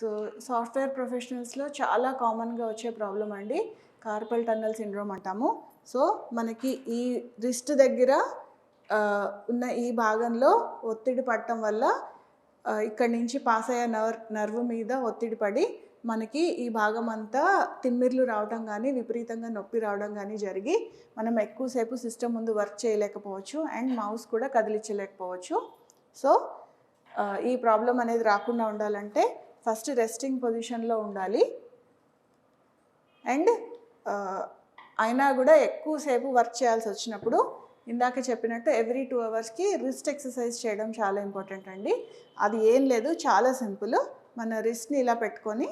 So software ప్రొఫెషనల్స్లో చాలా కామన్గా వచ్చే ప్రాబ్లం అండి. కార్పల్ టన్నల్ సిండ్రోమ్ అంటాము. సో మనకి ఈ రిస్ట్ దగ్గర ఉన్న ఈ భాగంలో ఒత్తిడి పడటం వల్ల ఇక్కడి నుంచి పాస్ అయ్యే నర్ నర్వ్ మీద ఒత్తిడి పడి మనకి ఈ భాగం అంతా తిమ్మిర్లు రావడం కానీ విపరీతంగా నొప్పి రావడం కానీ జరిగి మనం ఎక్కువసేపు సిస్టమ్ ముందు వర్క్ చేయలేకపోవచ్చు అండ్ మౌస్ కూడా కదిలించలేకపోవచ్చు. సో ఈ ప్రాబ్లం అనేది రాకుండా ఉండాలంటే ఫస్ట్ రెస్టింగ్ పొజిషన్లో ఉండాలి. అండ్ uh, అయినా కూడా ఎక్కువసేపు వర్క్ చేయాల్సి వచ్చినప్పుడు ఇందాక చెప్పినట్టు ఎవ్రీ టూ అవర్స్కి రిస్ట్ ఎక్సర్సైజ్ చేయడం చాలా ఇంపార్టెంట్ అండి. అది ఏం లేదు చాలా సింపుల్ మన రిస్ట్ని ఇలా పెట్టుకొని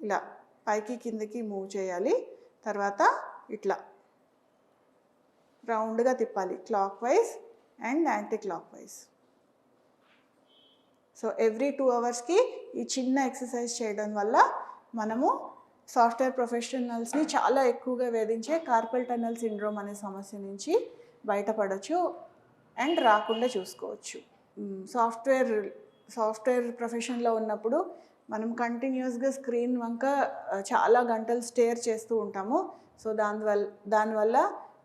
ఇలా పైకి కిందకి మూవ్ చేయాలి. తర్వాత ఇట్లా. రౌండ్గా తిప్పాలి clockwise and anticlockwise so every two అవర్స్కి ఈ చిన్న ఎక్సర్సైజ్ చేయడం వల్ల మనము సాఫ్ట్వేర్ ప్రొఫెషనల్స్ని చాలా ఎక్కువగా వేధించే కార్పల్ టన్నల్ సిండ్రోమ్ అనే సమస్య నుంచి బయటపడవచ్చు అండ్ రాకుండా చూసుకోవచ్చు. సాఫ్ట్వేర్ సాఫ్ట్వేర్ ప్రొఫెషన్లో ఉన్నప్పుడు మనం కంటిన్యూస్గా స్క్రీన్ వంక చాలా గంటలు స్టేర్ చేస్తూ ఉంటాము. సో దానివల్ల దానివల్ల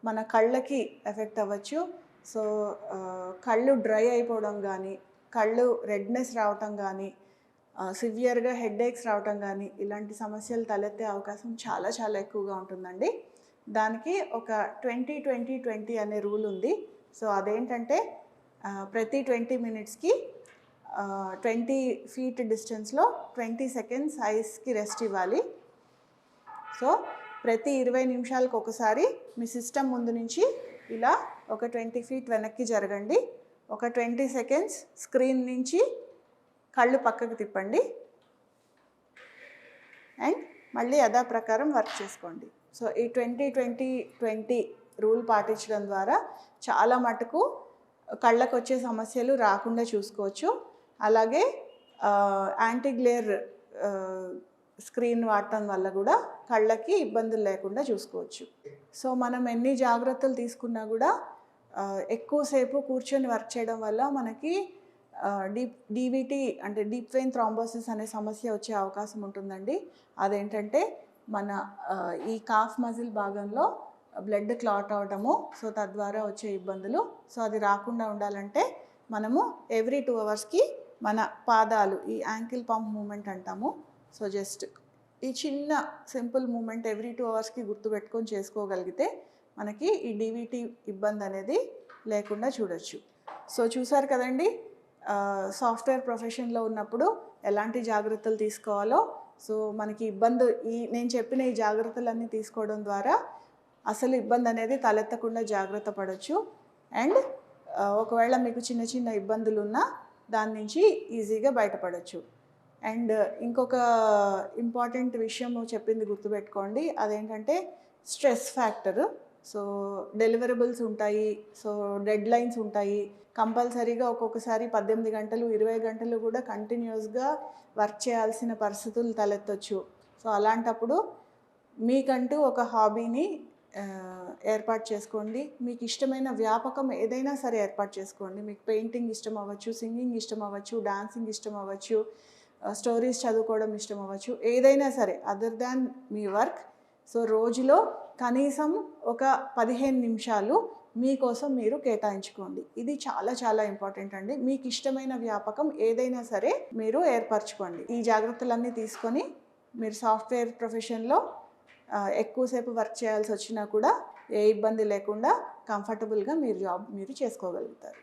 మన కళ్ళకి ఎఫెక్ట్ అవ్వచ్చు. సో కళ్ళు డ్రై అయిపోవడం కానీ కళ్ళు రెడ్నెస్ రావటం కానీ సివియర్గా హెడేక్స్ రావటం కానీ ఇలాంటి సమస్యలు తలెత్తే అవకాశం చాలా చాలా ఎక్కువగా ఉంటుందండి. దానికి ఒక ట్వంటీ ట్వంటీ ట్వంటీ అనే రూల్ ఉంది. సో అదేంటంటే ప్రతి ట్వంటీ మినిట్స్కి ట్వంటీ ఫీట్ డిస్టెన్స్లో ట్వంటీ సెకండ్స్ ఐస్కి రెస్ట్ ఇవ్వాలి. సో ప్రతి ఇరవై నిమిషాలకు ఒకసారి మీ సిస్టమ్ ముందు నుంచి ఇలా ఒక ట్వంటీ ఫీట్ వెనక్కి జరగండి. ఒక ట్వంటీ సెకండ్స్ స్క్రీన్ నుంచి కళ్ళు పక్కకు తిప్పండి. అండ్ మళ్ళీ యథా ప్రకారం వర్క్ చేసుకోండి. సో ఈ ట్వంటీ ట్వంటీ ట్వంటీ రూల్ పాటించడం ద్వారా చాలా మటుకు కళ్ళకు వచ్చే సమస్యలు రాకుండా చూసుకోవచ్చు. అలాగే యాంటీ గ్లేర్ స్క్రీన్ వాడటం వల్ల కూడా కళ్ళకి ఇబ్బందులు లేకుండా చూసుకోవచ్చు. సో మనం ఎన్ని జాగ్రత్తలు తీసుకున్నా కూడా ఎక్కువసేపు కూర్చొని వర్క్ చేయడం వల్ల మనకి డీప్ డీవీటీ అంటే డీప్ వెయిన్ థ్రాంబోసిస్ అనే సమస్య వచ్చే అవకాశం ఉంటుందండి. అదేంటంటే మన ఈ కాఫ్ మజిల్ భాగంలో బ్లడ్ క్లాట్ అవటము సో తద్వారా వచ్చే ఇబ్బందులు. సో అది రాకుండా ఉండాలంటే మనము ఎవ్రీ టూ అవర్స్కి మన పాదాలు ఈ యాంకిల్ పంప్ మూమెంట్ అంటాము. సో జస్ట్ ఈ చిన్న సింపుల్ మూమెంట్ ఎవ్రీ టూ అవర్స్కి గుర్తుపెట్టుకొని చేసుకోగలిగితే మనకి ఈ డీవీటీ ఇబ్బంది అనేది లేకుండా చూడొచ్చు. సో చూసారు కదండి? సాఫ్ట్వేర్ ప్రొఫెషన్లో ఉన్నప్పుడు ఎలాంటి జాగ్రత్తలు తీసుకోవాలో. సో మనకి ఇబ్బంది ఈ నేను చెప్పిన ఈ జాగ్రత్తలన్నీ తీసుకోవడం ద్వారా అసలు ఇబ్బంది అనేది తలెత్తకుండా జాగ్రత్త పడవచ్చు అండ్ ఒకవేళ మీకు చిన్న చిన్న ఇబ్బందులు ఉన్నా దాని నుంచి ఈజీగా బయటపడవచ్చు అండ్ ఇంకొక ఇంపార్టెంట్ విషయం చెప్పింది గుర్తుపెట్టుకోండి. అదేంటంటే స్ట్రెస్ ఫ్యాక్టరు. సో డెలివరబుల్స్ ఉంటాయి సో డెడ్ లైన్స్ ఉంటాయి. కంపల్సరీగా ఒక్కొక్కసారి పద్దెనిమిది గంటలు ఇరవై గంటలు కూడా కంటిన్యూస్గా వర్క్ చేయాల్సిన పరిస్థితులు తలెత్తొచ్చు. సో అలాంటప్పుడు మీకంటూ ఒక హాబీని ఏర్పాటు చేసుకోండి. మీకు ఇష్టమైన వ్యాపకం ఏదైనా సరే ఏర్పాటు చేసుకోండి. మీకు పెయింటింగ్ ఇష్టం అవ్వచ్చు సింగింగ్ ఇష్టం అవ్వచ్చు డాన్సింగ్ ఇష్టం అవ్వచ్చు స్టోరీస్ చదువుకోవడం ఇష్టం అవ్వచ్చు ఏదైనా సరే అదర్ దాన్ మీ వర్క్. సో రోజులో కనీసం ఒక పదిహేను నిమిషాలు మీకోసం మీరు కేటాయించుకోండి. ఇది చాలా చాలా ఇంపార్టెంట్ అండి. మీకు ఇష్టమైన వ్యాపకం ఏదైనా సరే మీరు ఏర్పరచుకోండి. ఈ జాగ్రత్తలన్నీ తీసుకొని మీరు సాఫ్ట్వేర్ ప్రొఫెషన్లో ఎక్కువసేపు వర్క్ చేయాల్సి వచ్చినా కూడా ఏ ఇబ్బంది లేకుండా కంఫర్టబుల్గా మీరు జాబ్ మీరు చేసుకోగలుగుతారు.